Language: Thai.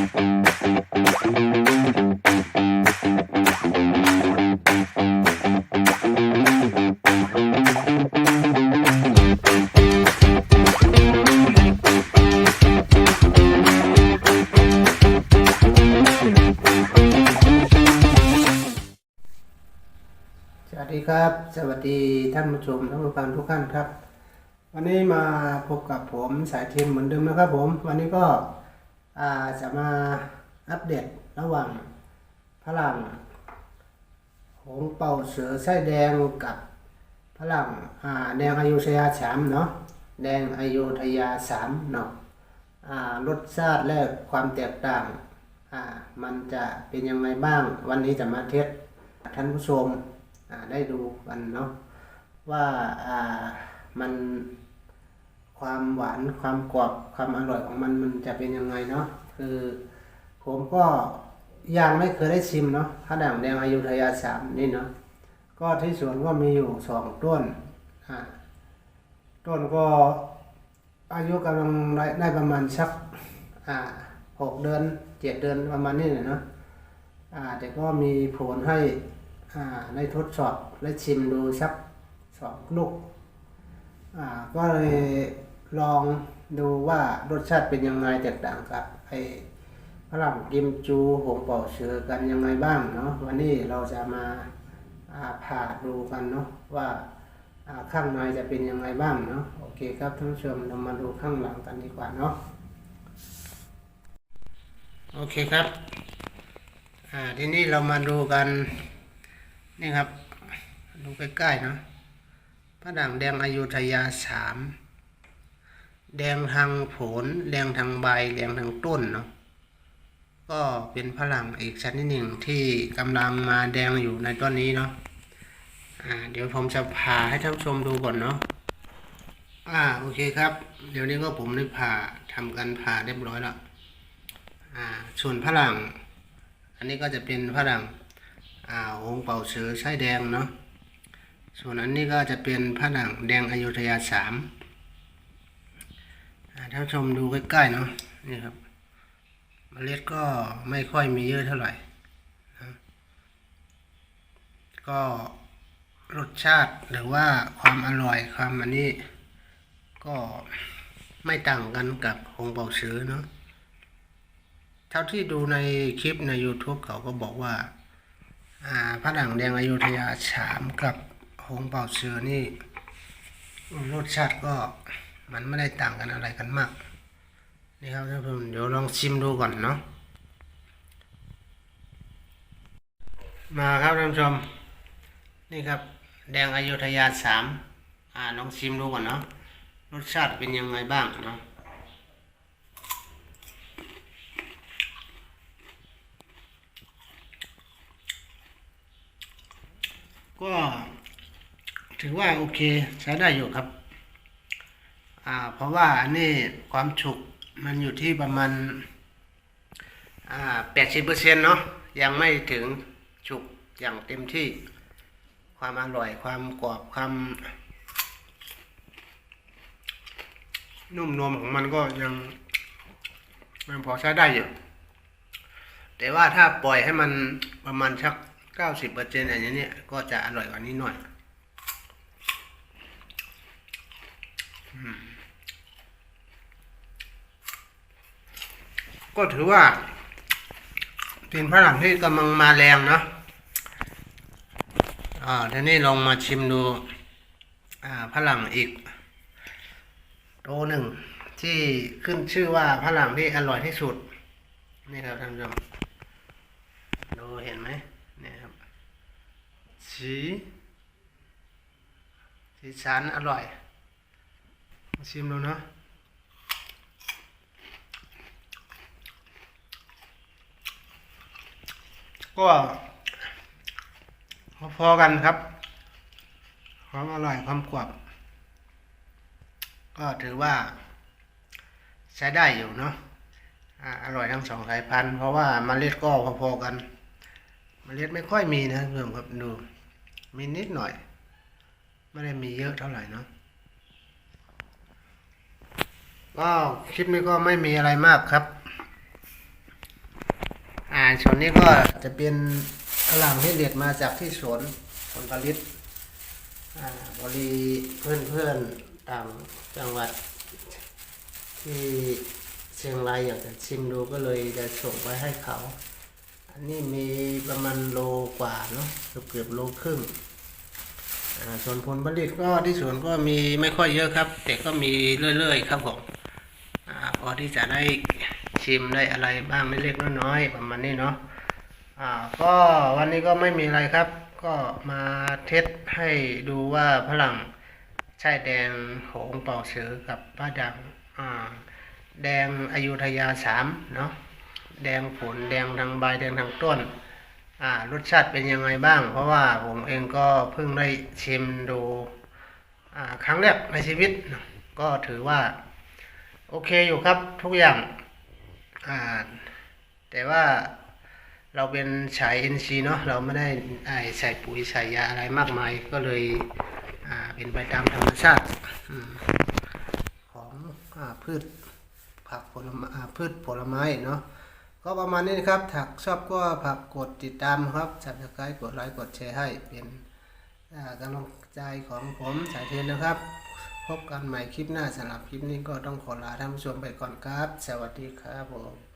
สวัสดีครับ สวัสดีท่านผู้ชมท่านผู้ฟังทุกท่านครับ วันนี้มาพบกับผมสายเทมเหมือนเดิมนะครับผม วันนี้ก็ จะมาอัปเดตระหว่างพลังหงเป่าเสือไส้แดงกับพลังแดงอายุทยาสามเนาะแดงอายุทยาสามเนาะอ่ารสชาติและความแตกต่างมันจะเป็นยังไงบ้าง วันนี้จะมาเทสท่านผู้ชมได้ดูกันเนาะว่ามัน ความหวานความกรอบความอร่อยของมันมันจะเป็นยังไงเนาะคือผมก็ยังไม่เคยได้ชิมเนาะพระด่างแดงอายุทยาสามนี่เนาะก็ที่สวนก็มีอยู่สองต้นอ่าต้นก็อายุกำลังได้ประมาณสักอ่าหกเดือนเจ็ดเดือนประมาณนี้เลยเนาะอ่าแต่ก็มีผลให้อ่าได้ทดสอบและชิมดูสักสองลูกอ่าก็เลย ลองดูว่ารสชาติเป็นยังไงแตกต่างกับไอ้ฝรั่งกิมจูหงเป่าเชือกันยังไงบ้างเนาะวันนี้เราจะมาอาผ่าดูกันเนาะว่าอาข้างในจะเป็นยังไงบ้างเนาะโอเคครับท่านผู้ชมเรามาดูข้างหลังกันดีกว่าเนาะโอเคครับอ่าทีนี้เรามาดูกันนี่ครับดูใกล้ๆเนาะพระด่างแดงอายุทยาสาม แดงทางผลแดงทางใบแดงทางต้นเนาะก็เป็นพลังอีกชนิดหนึ่งที่กำลังมาแดงอยู่ในต้นนี้เนาะอ่าเดี๋ยวผมจะผ่าให้ท่านชมดูก่อนเนาะอ่าโอเคครับ เดี๋ยวนี้ก็ผมได้ผ่าทำการผ่าเรียบร้อยแล้วอ่าส่วนพลัง อันนี้ก็จะเป็นพลังอ่าหงเป่าเสือไส้แดงเนาะส่วนอันนี้ก็จะเป็นผ้าหนังแดงอยุธยาสาม ท่านชมดูใกล้ๆเนาะนี่ครับเมล็ดก็ไม่ค่อยมีเยอะเท่าไหร่นะก็รสชาติหรือว่าความอร่อยความอันนี้ ก็ไม่ต่างกันกับหงเป่าเสือเนาะเท่าที่ดูในคลิปใน YouTube เขาก็บอกว่า อ่าพระด่างแดงอยุธยาฉามกับหงเป่าเสือนี่ รสชาติก็ มันไม่ได้ต่างกันอะไรกันมาก นี่ครับท่านผู้ชมเดี๋ยวลองชิมดูก่อนเนาะมาครับท่านผู้ชม นี่ครับ แดงอยุธยาสามอ่าลองชิมดูก่อนเนาะรสชาติเป็นยังไงบ้างเนาะก็ถือว่าโอเคใช้ได้อยู่ครับ อ่าเพราะว่าอันนี้ความฉุกมันอยู่ที่ประมาณอ่าแปดสิบเปอร์เซ็นต์เนาะยังไม่ถึงฉุกอย่างเต็มที่ความอร่อยความกรอบความนุ่มนวลของมันก็ยังมันพอใช้ได้อยู่ แต่ว่าถ้าปล่อยให้มันประมาณสักเก้าสิบเปอร์เซ็นต์อย่างนี้ก็จะอร่อยกว่านี้หน่อย อืม ก็ถือว่าเป็นฝรั่งที่กำลังมาแรงเนาะอ่าทีนี้ลองมาชิมดูอ่าฝรั่งอีกโตหนึ่งที่ขึ้นชื่อว่าฝรั่งที่อร่อยที่สุด นี่ครับท่านผู้ชมดูเห็นไหมเนี่ยครับสีสีสันอร่อย ชิมดูเนาะ ก็พอๆกันครับ ความอร่อยความกรอบก็ถือว่า ใช้ได้อยู่เนาะอ่าอร่อยทั้งสองสายพันธุ์เพราะว่าเมล็ดก็พอๆกันเมล็ดไม่ค่อยมีนะเพื่อนครับดูมีนิดหน่อย ไม่ได้มีเยอะเท่าไหร่เนาะก็คลิปนี้ก็ไม่มีอะไรมากครับ ส่วนนี้ก็จะเป็นกระหล่ำที่เด็ดมาจากที่สวนผลผลิตบริเพื่อนเพื่อนๆต่างจังหวัด ที่เชียงรายอยากจะชิมดูก็เลยจะส่งไปให้เขา อันนี้มีประมาณโลกว่าเนาะเกือบเกือบโลครึ่งส่วนผลผลิตก็ที่สวนก็มีไม่ค่อยเยอะครับ แต่ก็มีเรื่อยๆครับผมอาพอที่จะได้ ชิมได้อะไรบ้างเล็กๆน้อยๆประมาณนี้เนาะอ่าก็วันนี้ก็ไม่มีอะไรครับ ก็มาเทสให้ดูว่าพลังชายแดงของเป่าเสือกับป้าดังอ่าแดงอยุธยาสามเนาะแดงผลแดงทางใบแดงทางต้นอ่ารสชาติเป็นยังไงบ้าง เพราะว่าผมเองก็เพิ่งได้ชิมดูอ่าครั้งแรกในชีวิต ก็ถือว่า โอเคอยู่ครับทุกอย่าง อ่าแต่ว่าเราเป็นฉาย NC เนาะเราไม่ได้ใส่ปุ๋ยใส่ยาอะไรมากมาย ก็เลยอ่าเป็นไปตามธรรมชาติของอพืชผักผลไม้อ่าพืชผลไม้เนาะก็ประมาณนี้นะครับถ้าชอบก็ฝากกดติดตามครับสับสไครต์กดไลค์กดแชร์ให้เป็นอ่ากำลังใจของผมสายเทนนะครับพบกันใหม่คลิปหน้าสำหรับคลิปนี้ก็ต้องขอลาท่านผู้ชมไปก่อนครับ สวัสดีครับผม